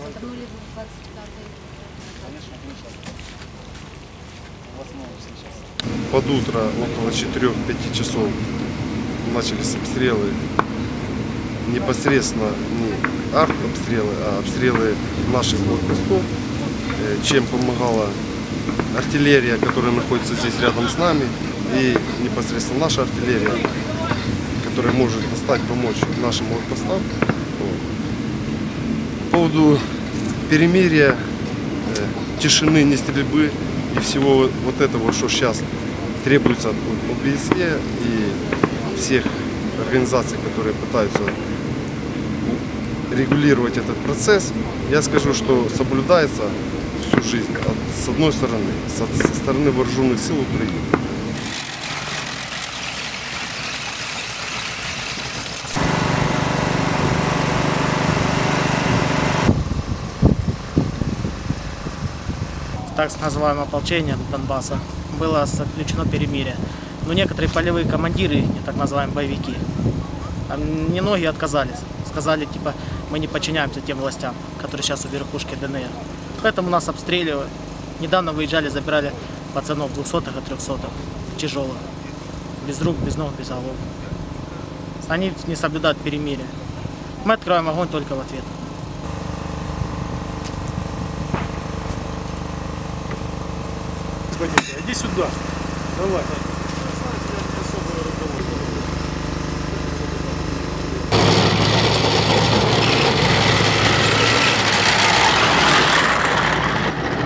Завернули бы в 25 Под утро, около 4-5 часов, начались обстрелы. Непосредственно не артобстрелы, а обстрелы наших блокпостов, э, чем помогала артиллерия, которая находится здесь рядом с нами, и непосредственно наша артиллерия, которая может достать, помочь нашим блокпостам. Поводу перемирия, э, тишины, не стрельбы и всего вот этого, что сейчас требуется от ОБСЕ и всех организаций, которые пытаются регулировать этот процесс, я скажу, что соблюдается всю жизнь от- с одной стороны, со, со стороны вооруженных сил Украины. Так называемое ополчение Донбасса, было заключено перемирие. Но некоторые полевые командиры, так называемые боевики, немногие отказались. Сказали, типа, мы не подчиняемся тем властям, которые сейчас у верхушки ДНР. Поэтому нас обстреливают. Недавно выезжали, забирали пацанов 200-х и 300-х, тяжелых. Без рук, без ног, без голов. Они не соблюдают перемирие. Мы открываем огонь только в ответ. Иди сюда. Давай.